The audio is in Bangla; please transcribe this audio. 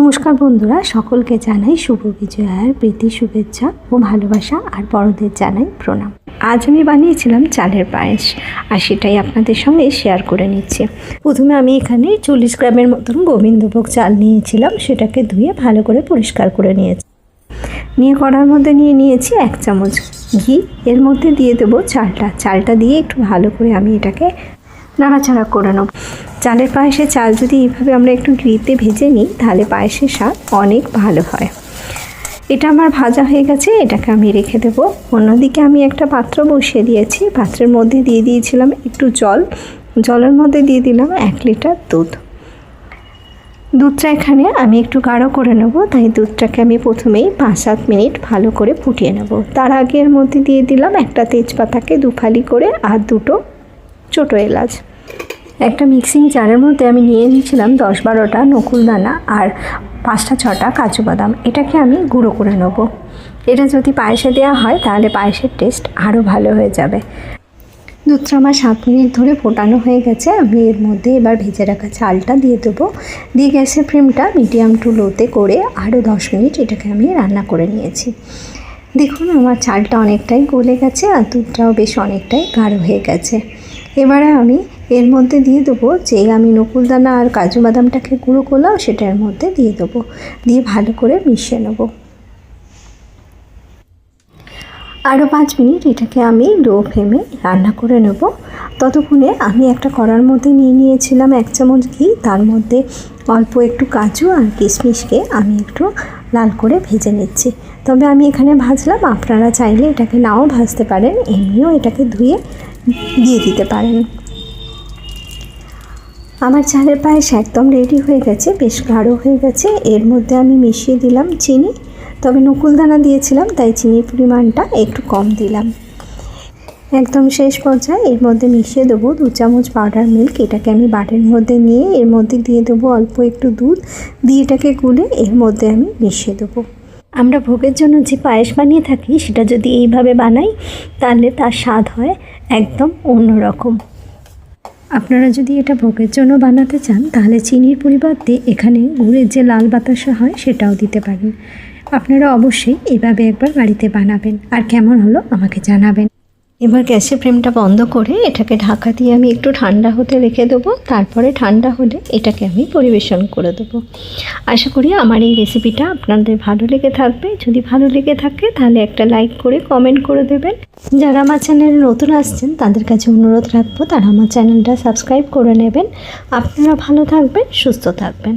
নমস্কার বন্ধুরা, সকলকে জানাই শুভ বিজয়ার প্রীতি, শুভেচ্ছা ও ভালোবাসা আর বড়দের জানাই প্রণাম। আজ আমি বানিয়েছিলাম চালের পায়েস আর সেটাই আপনাদের সঙ্গে শেয়ার করে নিচ্ছি। প্রথমে আমি এখানে চল্লিশ গ্রামের মতন গোবিন্দভোগ চাল নিয়েছিলাম, সেটাকে ধুয়ে ভালো করে পরিষ্কার করে নিয়েছি। নিয়ে কড়ার মধ্যে নিয়ে নিয়েছি এক চামচ ঘি, এর মধ্যে দিয়ে দেবো চালটা। চালটা দিয়ে একটু ভালো করে আমি এটাকে নাড়াচাড়া করে নেব। চালের পায়েসে চাল যদি এইভাবে আমরা একটু ঘিতে ভেজে নিই, তাহলে পায়েসের স্বাদ অনেক ভালো হয়। এটা আমার ভাজা হয়ে গেছে, এটাকে আমি রেখে দেব। অন্যদিকে আমি একটা পাত্র বসিয়ে দিয়েছি। পাত্রের মধ্যে দিয়ে দিয়েছিলাম একটু জল। জলের মধ্যে দিয়ে দিলাম এক লিটার দুধ। দুধটা এখানে আমি একটু গাঢ় করে নেব, তাই দুধটাকে আমি প্রথমেই পাঁচ সাত মিনিট ভালো করে ফুটিয়ে নেব। তার আগে এর মধ্যে দিয়ে দিলাম একটা তেজপাতাকে দুফালি করে আর দুটো ছোটো এলাচ। একটা মিক্সিং জারের মধ্যে আমি নিয়ে নিয়েছিলাম দশ বারোটা নকুলদানা আর পাঁচটা ছটা কাজু বাদাম। এটাকে আমি গুঁড়ো করে নেব। এটা যদি পায়েসে দেওয়া হয় তাহলে পায়েসের টেস্ট আরও ভালো হয়ে যাবে। দুধটা আমার সাত মিনিট ধরে ফোটানো হয়ে গেছে। আমি এর মধ্যে এবার ভেজে রাখা চালটা দিয়ে দেবো। দিয়ে গ্যাসের ফ্লেমটা মিডিয়াম টু লোতে করে আরও দশ মিনিট এটাকে আমি রান্না করে নিয়েছি। দেখুন আমার চালটা অনেকটাই গলে গেছে আর দুধটাও বেশ অনেকটাই গাঢ় হয়ে গেছে। এবারে আমি এর মধ্যে দিয়ে দেবো যে আমি নকুলদানা আর কাজু বাদামটাকে গুঁড়ো করলাম, সেটা এর মধ্যে দিয়ে দেবো। দিয়ে ভালো করে মিশিয়ে নেব। আরও পাঁচ মিনিট এটাকে আমি লো ফ্লেমে রান্না করে নেব। ততক্ষণে আমি একটা কড়ার মধ্যে নিয়ে নিয়েছিলাম এক চামচ ঘি। তার মধ্যে অল্প একটু কাজু আর কিশমিশকে আমি একটু লাল করে ভেজে নিচ্ছি। তবে আমি এখানে ভাজলাম, আপনারা চাইলে এটাকে নাও ভাজতে পারেন। এমনিও এটাকে ধুয়ে দিয়ে দিতে পারেন। আমার চালের পায়েস একদম রেডি হয়ে গেছে, বেশ গাঢ় হয়ে গেছে। এর মধ্যে আমি মিশিয়ে দিলাম চিনি, তবে নকুলদানা দিয়েছিলাম, তাই চিনির পরিমাণটা একটু কম দিলাম। একদম শেষ পর্যায়ে এর মধ্যে মিশিয়ে দেবো দু চামচ পাউডার মিল্ক এটাকে আমি বাটের মধ্যে নিয়ে এর মধ্যে দিয়ে দেবো অল্প একটু দুধ, দিয়ে এটাকে গুলে এর মধ্যে আমি মিশিয়ে দেবো। আমরা ভোগের জন্য যে পায়েস বানিয়ে থাকি, সেটা যদি এইভাবে বানাই, তাহলে তার স্বাদ হয় একদম অন্যরকম। আপনারা যদি এটা ভোগের জন্য বানাতে চান, তাহলে চিনির পরিবর্তে এখানে গুড়ের যে লাল বাতাসা হয়, সেটাও দিতে পারেন। আপনারা অবশ্যই এভাবে একবার বাড়িতে বানাবেন। আর কেমন হলো আমাকে জানাবেন। এবার গ্যাসের ফ্লেমটা বন্ধ করে এটাকে ঢাকা দিয়ে আমি একটু ঠান্ডা হতে রেখে দেবো। তারপরে ঠান্ডা হলে এটাকে আমি পরিবেশন করে দেবো। আশা করি আমার এই রেসিপিটা আপনাদের ভালো লেগে থাকবে। যদি ভালো লেগে থাকে তাহলে একটা লাইক করে, কমেন্ট করে দেবেন। যারা আমার চ্যানেলে নতুন আসছেন, তাদের কাছে অনুরোধ রাখব তারা আমার চ্যানেলটা সাবস্ক্রাইব করে নেবেন। আপনারা ভালো থাকবেন, সুস্থ থাকবেন।